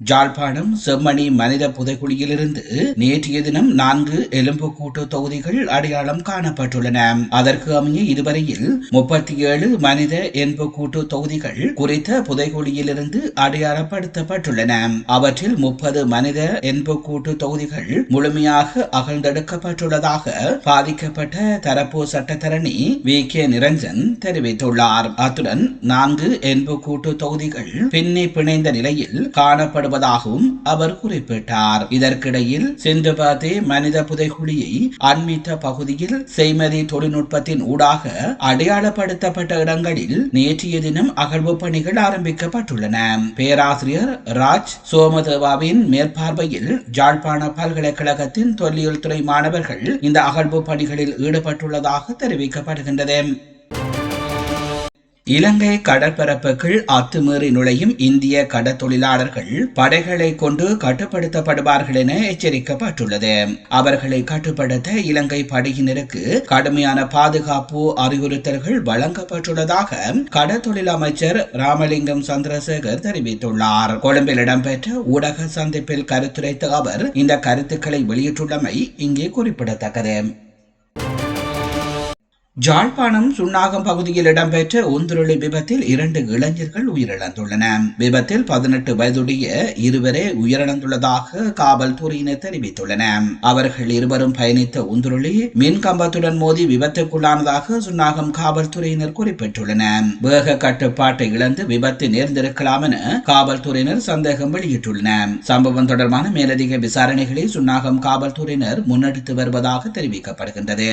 ஜாழ்ப்பாணம் செம்மணி மனித புதைக்குழியிலிருந்து நேற்றைய தினம் நான்கு எலும்புக்கூட்டு தொகுதிகள் அடையாளம் காணப்பட்டுள்ளன. அதற்கு அமைய இதுவரையில் முப்பத்தி ஏழு மனித எலும்புக்கூட்டு தொகுதிகள் குறித்த புதைக்குழியிலிருந்து அடையாளப்படுத்தப்பட்டுள்ளன. அவற்றில் முப்பது மனித எலும்புக்கூட்டு தொகுதிகள் முழுமையாக அகழ்ந்தெடுக்கப்பட்டுள்ளதாக பாதிக்கப்பட்ட தரப்பு சட்டத்தரணி வி. கே. நிரஞ்சன் தெரிவித்துள்ளார். அத்துடன் நான்கு எலும்புக்கூட்டு தொகுதிகள் பின்னி பிணைந்த நிலையில் காணப்படும் செயல்படுவதாகவும் அவர் குறிப்பிட்டார். இதற்கிடையில் சிந்துபாதே மனித புதைகுழியை அண்மித்த பகுதியில் செய்மதி தொழில்நுட்பத்தின் ஊடாக அடையாளப்படுத்தப்பட்ட இடங்களில் நேற்றைய தினம் அகழ்வு பணிகள் ஆரம்பிக்கப்பட்டுள்ளன. பேராசிரியர் ராஜ் சோமதேவாவின் மேற்பார்வையில் ஜாழ்ப்பாண பல்கலைக்கழகத்தின் தொல்லியல் துறை மாணவர்கள் இந்த அகழ்வு பணிகளில் ஈடுபட்டுள்ளதாக தெரிவிக்கப்படுகின்றது. இலங்கை கடற்பரப்புக்குள் அத்துமீறி நுழையும் இந்திய கடற்தொழிலாளர்கள் படைகளை கொண்டு கட்டுப்படுத்தப்படுவார்கள் என எச்சரிக்கப்பட்டுள்ளது. அவர்களை கட்டுப்படுத்த இலங்கை படையினருக்கு கடுமையான பாதுகாப்பு அறிவுறுத்தல்கள் வழங்கப்பட்டுள்ளதாக கடற்தொழில் அமைச்சர் ராமலிங்கம் சந்திரசேகர் தெரிவித்துள்ளார். கொழும்பில் இடம்பெற்ற ஊடக சந்திப்பில் கருத்துரைத்த அவர் இந்த கருத்துக்களை வெளியிட்டுள்ளமை இங்கே குறிப்பிடத்தக்கது. ஜாழ்ப்பாணம் சுண்ணாகம் பகுதியில் இடம்பெற்ற உந்துருளி விபத்தில் இரண்டு இளைஞர்கள் உயிரிழந்துள்ளன. விபத்தில் பதினெட்டு வயதுடைய இருவரே உயிரிழந்துள்ளதாக காவல்துறையினர் தெரிவித்துள்ளனர் அவர்கள் இருவரும் பயணித்த உந்துருளி மின் கம்பத்துடன் மோதி விபத்துக்குள்ளானதாக சுண்ணாகம் காவல்துறையினர் குறிப்பிட்டுள்ளனர் வேக கட்டுப்பாட்டை இழந்து விபத்து நேர்ந்திருக்கலாம் என காவல்துறையினர் சந்தேகம் வெளியிட்டுள்ளனர் சம்பவம் தொடர்பான மேலதிக விசாரணைகளை சுண்ணாகம் காவல்துறையினர் முன்னெடுத்து வருவதாக தெரிவிக்கப்படுகின்றது.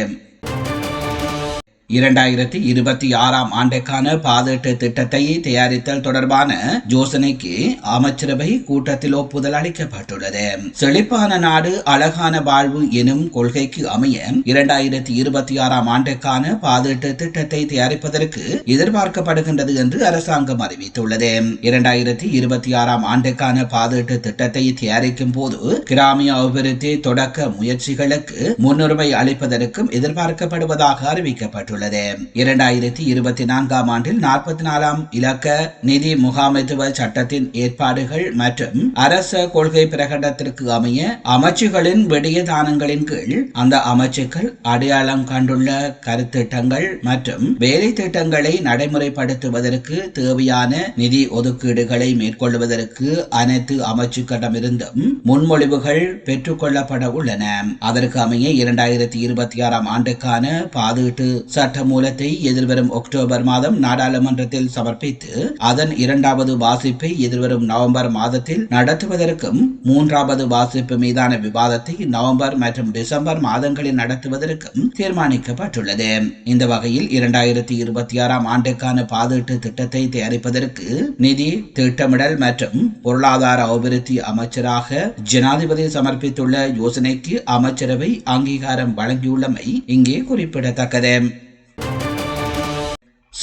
இரண்டாயிரத்தி இருபத்தி ஆறாம் ஆண்டுக்கான பாதீட்டு திட்டத்தை தயாரித்தல் தொடர்பான யோசனைக்கு அமைச்சரவை கூட்டத்தில் ஒப்புதல் அளிக்கப்பட்டுள்ளது. செழிப்பான நாடு அழகான வாழ்வு எனும் கொள்கைக்கு அமைய இரண்டாயிரத்தி இருபத்தி ஆறாம் ஆண்டுக்கான பாதீட்டு திட்டத்தை தயாரிப்பதற்கு எதிர்பார்க்கப்படுகின்றது என்று அரசாங்கம் அறிவித்துள்ளது. இரண்டாயிரத்தி இருபத்தி ஆறாம் ஆண்டுக்கான பாதீட்டு திட்டத்தை தயாரிக்கும் போது கிராமிய அபிவிருத்தி தொடக்க முயற்சிகளுக்கு முன்னுரிமை அளிப்பதற்கும் எதிர்பார்க்கப்படுவதாக அறிவிக்கப்பட்டுள்ளது. உள்ளது இரண்டாயிரத்தி இருபத்தி நான்காம் ஆண்டில் நாற்பத்தி நாலாம் இலக்க நிதி முகாமைத்துவ சட்டத்தின் ஏற்பாடுகள் மற்றும் அரச கொள்கை பிரகடனத்திற்கு அமைய அமைச்சுகளின் வெடிய தானங்களின் கீழ் அந்த அமைச்சுக்கள் அடையாளம் கண்டுள்ள கருத்திட்டங்கள் மற்றும் வேலை திட்டங்களை நடைமுறைப்படுத்துவதற்கு தேவையான நிதி ஒதுக்கீடுகளை மேற்கொள்வதற்கு அனைத்து அமைச்சுக்களிடமிருந்தும் முன்மொழிவுகள் பெற்றுக்கொள்ளப்பட உள்ளன. அதற்கு அமைய இரண்டாயிரத்தி இருபத்தி ஆறாம் ஆண்டுக்கான பாதீட்டு சட்ட மூலத்தை எதிர்வரும் அக்டோபர் மாதம் நாடாளுமன்றத்தில் சமர்ப்பித்து அதன் இரண்டாவது வாசிப்பை எதிர்வரும் நவம்பர் மாதத்தில் நடத்துவதற்கும் மூன்றாவது வாசிப்பு மீதான விவாதத்தை நவம்பர் மற்றும் டிசம்பர் மாதங்களில் நடத்துவதற்கும் தீர்மானிக்கப்பட்டுள்ளது. இந்த வகையில் இரண்டாயிரத்தி இருபத்தி ஆறாம் ஆண்டுக்கான பாதீட்டு திட்டத்தை தயாரிப்பதற்கு நிதி திட்டமிடல் மற்றும் பொருளாதார அபிவிருத்தி அமைச்சராக ஜனாதிபதி சமர்ப்பித்துள்ள யோசனைக்கு அமைச்சரவை அங்கீகாரம் வழங்கியுள்ளமை இங்கே குறிப்பிடத்தக்கது.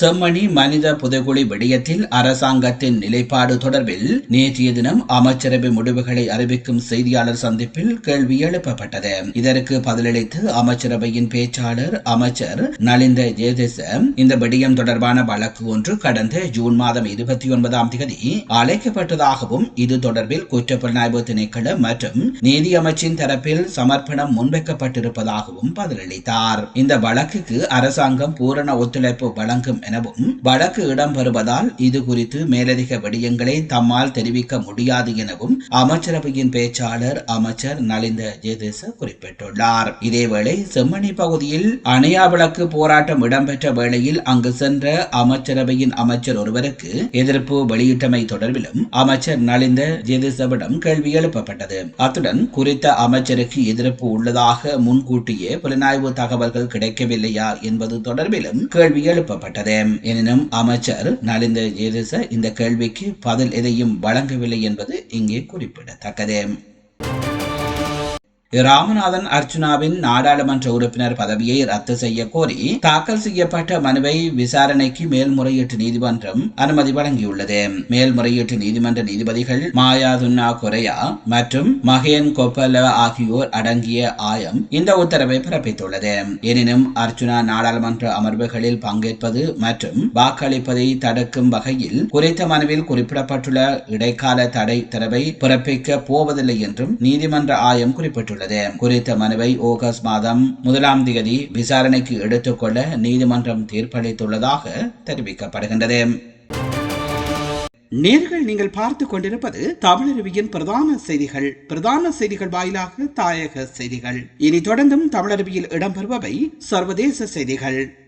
செம்மணி மனித புதைகுழி விடயத்தில் அரசாங்கத்தின் நிலைப்பாடு தொடர்பில் நேற்றைய தினம் அமைச்சரவை முடிவுகளை அறிவிக்கும் செய்தியாளர் சந்திப்பில் கேள்வி எழுப்பப்பட்டது. இதற்கு பதிலளித்து அமைச்சரவையின் பேச்சாளர் அமைச்சர் நலிந்த ஜெயதேச இந்த விடயம் தொடர்பான வழக்கு ஒன்று கடந்த ஜூன் மாதம் இருபத்தி ஒன்பதாம் தேதி அழைக்கப்பட்டதாகவும் இது தொடர்பில் குற்றப்புலனாய்வு திணைக்களம் மற்றும் நீதி அமைச்சின் தரப்பில் சமர்ப்பணம் முன்வைக்கப்பட்டிருப்பதாகவும் பதிலளித்தார். இந்த வழக்குக்கு அரசாங்கம் பூரண ஒத்துழைப்பு வழங்கும் எனவும் வழக்கு இடம்பெறுவதால் இது குறித்து மேலதிக விடயங்களை தம்மால் தெரிவிக்க முடியாது எனவும் அமைச்சரவையின் பேச்சாளர் அமைச்சர் நலிந்த ஜெயதேச குறிப்பிட்டுள்ளார். இதேவேளை செம்மணி பகுதியில் அணையா விளக்கு போராட்டம் இடம்பெற்ற வேளையில் அங்கு சென்ற அமைச்சரவையின் அமைச்சர் ஒருவருக்கு எதிர்ப்பு வெளியிட்டமை தொடர்பிலும் அமைச்சர் நலிந்த ஜெயதேசவிடம் கேள்வி எழுப்பப்பட்டது. அத்துடன் குறித்த அமைச்சருக்கு எதிர்ப்பு உள்ளதாக முன்கூட்டியே புலனாய்வு தகவல்கள் கிடைக்கவில்லையா என்பது தொடர்பிலும் கேள்வி எழுப்பப்பட்டது. எனினும் அமைச்சர் நலிந்த ஜெயதிச இந்த கேள்விக்கு பதில் எதையும் வழங்கவில்லை என்பது இங்கே குறிப்பிடத்தக்கது. ராமநாதன் அர்ச்சுனாவின் நாடாளுமன்ற உறுப்பினர் பதவியை ரத்து செய்ய கோரி தாக்கல் செய்யப்பட்ட மனுவை விசாரணைக்கு மேல்முறையீட்டு நீதிமன்றம் அனுமதி வழங்கியுள்ளது. மேல்முறையீட்டு நீதிமன்ற நீதிபதிகள் மாயாதுன்னா கொரையா மற்றும் மகேன் கொப்பல ஆகியோர் அடங்கிய ஆயம் இந்த உத்தரவை பிறப்பித்துள்ளது. எனினும் அர்ச்சுனா நாடாளுமன்ற அமர்வுகளில் பங்கேற்பது மற்றும் வாக்களிப்பதை தடுக்கும் வகையில் குறித்த மனுவில் குறிப்பிடப்பட்டுள்ள இடைக்கால தடை உத்தரவை பிறப்பிக்க போவதில்லை என்றும் நீதிமன்ற ஆயம் குறிப்பிட்டுள்ளது. குறித்த மனுவை ஆகஸ்ட் மாதம் முதலாம் தேதி விசாரணைக்கு எடுத்துக்கொள்ள நீதிமன்றம் தீர்ப்பளித்துள்ளதாக தெரிவிக்கப்படுகின்றது. நேர்கள் நீங்கள் பார்த்து கொண்டிருப்பது தமிழருவியின் பிரதான செய்திகள். பிரதான செய்திகள் வாயிலாக தாயக செய்திகள். இனி தொடர்ந்தும் தமிழருவியில் இடம்பெறுபவை சர்வதேச செய்திகள்.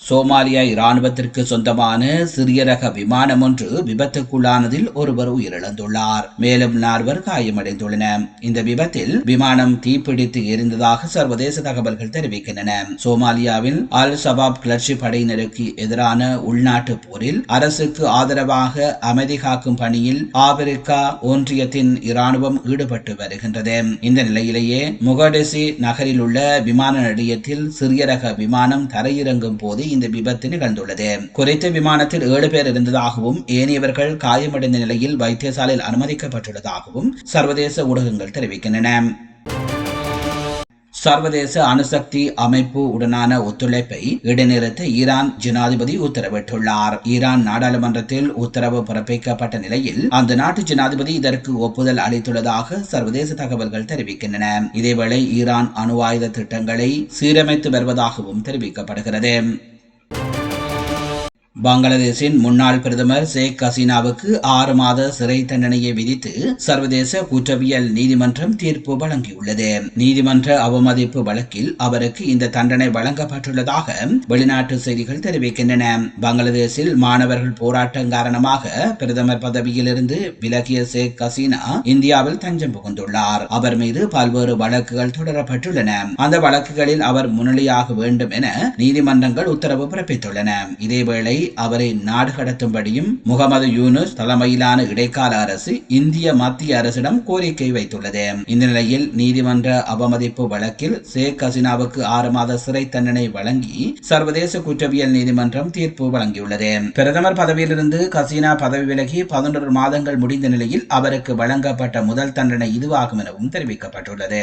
சோமாலியா இராணுவத்திற்கு சொந்தமான சிறிய ரக விமானம் ஒன்று விபத்துக்குள்ளானதில் ஒருவர் உயிரிழந்துள்ளார். மேலும் நால்வர் காயமடைந்துள்ளனர் இந்த விபத்தில் விமானம் தீப்பிடித்து எரிந்ததாக சர்வதேச தகவல்கள் தெரிவிக்கின்றன. சோமாலியாவில் அல் சபாப் கிளர்ச்சி படையினருக்கு எதிரான உள்நாட்டு போரில் அரசுக்கு ஆதரவாக அமைதி காக்கும் பணியில் ஆப்பிரிக்கா ஒன்றியத்தின் இராணுவம் ஈடுபட்டு வருகின்றது. இந்த நிலையிலேயே முகடெசி நகரில் உள்ள விமான நிலையத்தில் சிறிய ரக விமானம் தரையிறங்கும் போது இந்த விபத்து நிகழ்ந்துள்ளது. குறித்த விமானத்தில் ஏழு பேர் இருந்ததாகவும் ஏனையவர்கள் காயமடைந்த நிலையில் வைத்தியசாலையில் அனுமதிக்கப்பட்டுள்ளதாகவும் சர்வதேச ஊடகங்கள் தெரிவிக்கின்றன. சர்வதேச அணுசக்தி அமைப்பு உடனான ஒத்துழைப்பை இடைநிறுத்த ஈரான் ஜனாதிபதி உத்தரவிட்டுள்ளார். ஈரான் நாடாளுமன்றத்தில் உத்தரவு பிறப்பிக்கப்பட்ட நிலையில் அந்த நாட்டு ஜனாதிபதி இதற்கு ஒப்புதல் அளித்துள்ளதாக சர்வதேச தகவல்கள் தெரிவிக்கின்றன. இதேவேளை ஈரான் அணு ஆயுத திட்டங்களை சீரமைத்து வருவதாகவும் தெரிவிக்கப்படுகிறது. பங்களாதேஷின் முன்னாள் பிரதமர் ஷேக் ஹசீனாவுக்கு ஆறு மாத சிறை தண்டனையை விதித்து சர்வதேச குற்றவியல் நீதிமன்றம் தீர்ப்பு வழங்கியுள்ளது. நீதிமன்ற அவமதிப்பு வழக்கில் அவருக்கு இந்த தண்டனை வழங்கப்பட்டுள்ளதாக வெளிநாட்டு செய்திகள் தெரிவிக்கின்றன. பங்களாதேஷில் மாணவர்கள் போராட்டம் காரணமாக பிரதமர் பதவியிலிருந்து விலகிய ஷேக் ஹசீனா இந்தியாவில் தஞ்சம் புகுந்துள்ளார். அவர் மீது பல்வேறு வழக்குகள் தொடரப்பட்டுள்ளன. அந்த வழக்குகளில் அவர் முன்னிலையாக வேண்டும் என நீதிமன்றங்கள் உத்தரவு பிறப்பித்துள்ளன. இதேவேளை அவரை நாடு கடத்தும்படியும் முகமது யூனுஸ் தலைமையிலான இடைக்கால அரசு இந்திய மத்திய அரசிடம் கோரிக்கை வைத்துள்ளது. இந்த நிலையில் நீதிமன்ற அவமதிப்பு வழக்கில் ஷேக் ஹசீனாவுக்கு ஆறு மாத சிறை தண்டனை வழங்கி சர்வதேச குற்றவியல் நீதிமன்றம் தீர்ப்பு வழங்கியுள்ளது. பிரதமர் பதவியிலிருந்து ஹசீனா பதவி விலகி பதினொரு மாதங்கள் முடிந்த நிலையில் அவருக்கு வழங்கப்பட்ட முதல் தண்டனை இதுவாகும் எனவும் தெரிவிக்கப்பட்டுள்ளது.